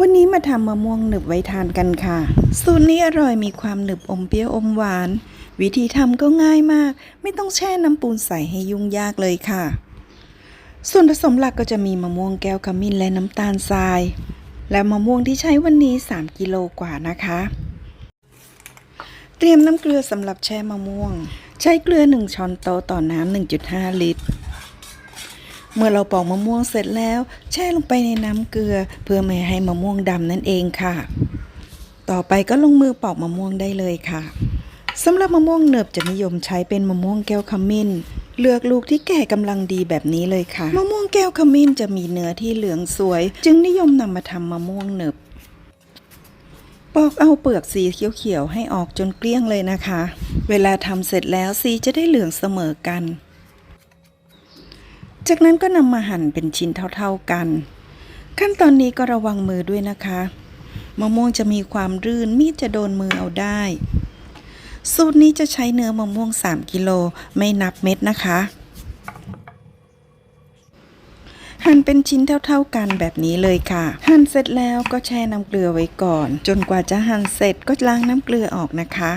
วันนี้มาทำมะม่วงหนึบไว้ทานกันค่ะ สูตรนี้อร่อยมีความหนึบอมเปรี้ยวอมหวาน วิธีทำก็ง่ายมาก ไม่ต้องแช่น้ำปูนใส่ให้ยุ่งยากเลยค่ะ ส่วนผสมหลักก็จะมีมะม่วงแก้วขมิ้นและน้ำตาลทราย และมะม่วงที่ใช้วันนี้ 3 กิโลกว่านะคะ เตรียมน้ำเกลือสำหรับแช่มะม่วง ใช้เกลือ 1 ช้อนโต๊ะต่อน้ำ1.5 ลิตร เมื่อเราปอกมะม่วงเสร็จแล้ว แช่ลงไปในน้ำเกลือ เพื่อไม่ให้มะม่วงดำนั่นเองค่ะ ต่อไปก็ลงมือปอกมะม่วงได้เลยค่ะสำหรับมะม่วงเนิบจะนิยมใช้เป็นมะม่วงแก้วขมิ้น เลือกลูกที่แก่กำลังดีแบบนี้เลยค่ะ มะม่วงแก้วขมิ้นจะมีเนื้อที่เหลืองสวย จึงนิยมนำมาทำมะม่วงเนิบปอกเอาเปลือกสีเขียวๆให้ออกจนเกลี้ยงเลยนะคะ เวลาทำเสร็จแล้วสีจะได้เหลืองเสมอกัน จากนั้นก็นำมาหั่นเป็นชิ้นเท่าๆกัน ขั้นตอนนี้ก็ระวังมือด้วยนะคะ มะม่วงจะมีความรื่นมีดจะโดนมือเอาได้ สูตรนี้จะใช้เนื้อมะม่วง 3 กิโลไม่นับเม็ดนะคะ หั่นเป็นชิ้นเท่าๆกันแบบนี้เลยค่ะ หั่นเสร็จแล้วก็แช่น้ำเกลือไว้ก่อน จนกว่าจะหั่นเสร็จก็ล้างน้ำเกลือออกนะคะ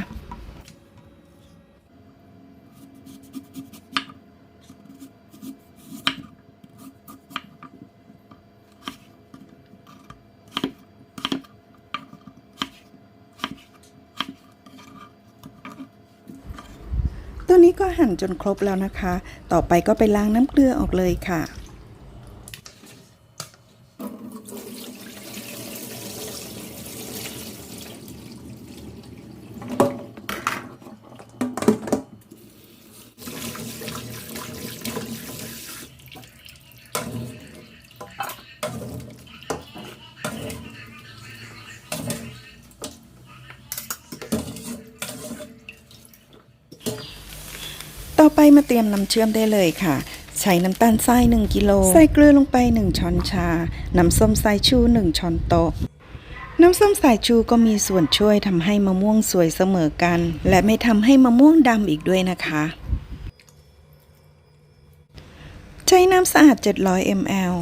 นี้ก็หั่นจนครบแล้วนะคะ ต่อไปก็ไปล้างน้ำเกลือออกเลยค่ะ ต่อไปมาเตรียมน้ำเชื่อมได้เลยค่ะ ใช้น้ำตาลทราย 1 กิโล ใส่เกลือลงไป 1 ช้อนชา น้ำส้มสายชู 1 ช้อนโต๊ะ น้ำส้มสายชูก็มีส่วนช่วยทำให้มะม่วงสวยเสมอกัน และไม่ทำให้มะม่วงดำอีกด้วยนะคะ ใช้น้ำสะอาด 700 ml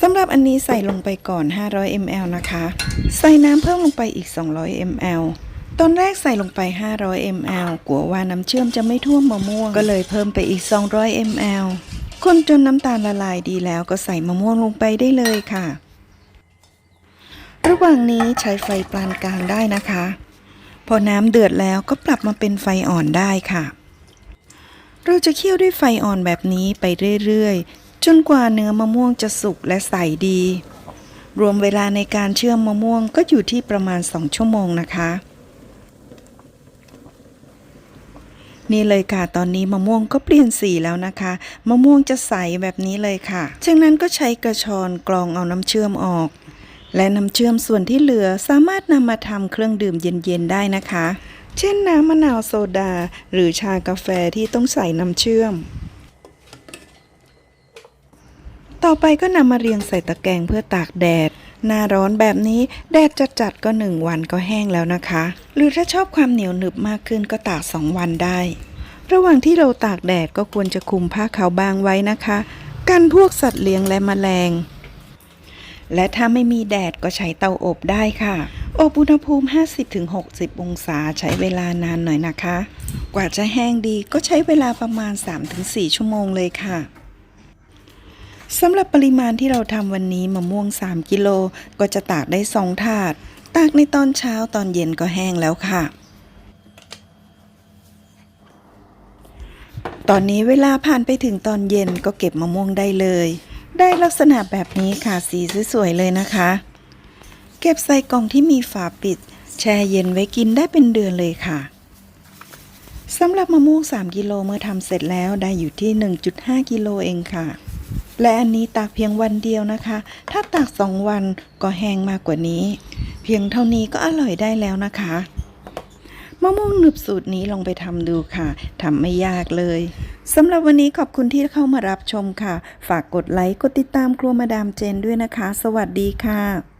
สำหรับอันนี้ใส่ลงไปก่อน 500 ml นะคะ ใส่น้ำเพิ่มลงไปอีก 200 ml ตอนแรกใส่ลงไป 500 ml กลัวว่าน้ำเชื่อมจะไม่ท่วมมะม่วง ก็เลยเพิ่มไปอีก 200 ml คนจนน้ำตาลละลายดีแล้วก็ใส่มะม่วงลงไปได้เลยค่ะ ระหว่างนี้ใช้ไฟปานกลางได้นะคะ พอน้ำเดือดแล้วก็ปรับมาเป็นไฟอ่อนได้ค่ะ เราจะเคี่ยวด้วยไฟอ่อนแบบนี้ไปเรื่อยๆ จนกว่าเนื้อมะม่วงจะสุกและใสดี รวมเวลาในการเชื่อมมะม่วงก็อยู่ที่ประมาณ 2 ชั่วโมงนะคะ นี่เลยค่ะตอนนี้มะม่วงก็เปลี่ยนสีแล้วนะคะ มะม่วงจะใสแบบนี้เลยค่ะจากนั้นก็ใช้กระชอนกรองเอาน้ำเชื่อมออก และน้ำเชื่อมส่วนที่เหลือสามารถนำมาทำเครื่องดื่มเย็นๆได้นะคะ เช่นน้ำมะนาวโซดา หรือชากาแฟที่ต้องใส่น้ำเชื่อม ต่อไปก็นำมาเรียงใส่ตะแกรงเพื่อตากแดด หน้าร้อนแบบนี้แดดจัดๆก็หนึ่งวันก็แห้งแล้วนะคะ หรือถ้าชอบความเหนียวหนึบมากขึ้นก็ตากสองวันได้ ระหว่างที่เราตากแดดก็ควรจะคลุมผ้าขาวบางไว้นะคะ กันพวกสัตว์เลี้ยงและแมลง และถ้าไม่มีแดดก็ใช้เตาอบได้ค่ะ อบอุณหภูมิ 50-60 องศาใช้เวลานานหน่อยนะคะ กว่าจะแห้งดีก็ใช้เวลาประมาณ 3-4 ชั่วโมงเลยค่ะ สำหรับปริมาณที่เราทำวันนี้มะม่วง 3 กิโลก็จะตากได้ 2 ถาด ตากในตอนเช้าตอนเย็นก็แห้งแล้วค่ะ ตอนนี้เวลาผ่านไปถึงตอนเย็นก็เก็บมะม่วงได้เลย ได้ลักษณะแบบนี้ค่ะสีสวยๆเลยนะคะ เก็บใส่กล่องที่มีฝาปิด แช่เย็นไว้กินได้เป็นเดือนเลยค่ะสำหรับมะม่วง 3 กิโลเมื่อทำเสร็จแล้วได้อยู่ที่ 1.5 กิโลเองค่ะ และอันนี้ตากเพียงวันเดียวนะคะ ถ้าตากสองวันก็แห้งมากกว่านี้ เพียงเท่านี้ก็อร่อยได้แล้วนะคะมะม่วงหนึบสูตรนี้ลองไปทำดูค่ะทำไม่ยากเลยสำหรับวันนี้ขอบคุณที่เข้ามารับชมค่ะ ฝากกดไลค์ กดติดตามครัวมาดามเจนด้วยนะคะ สวัสดีค่ะ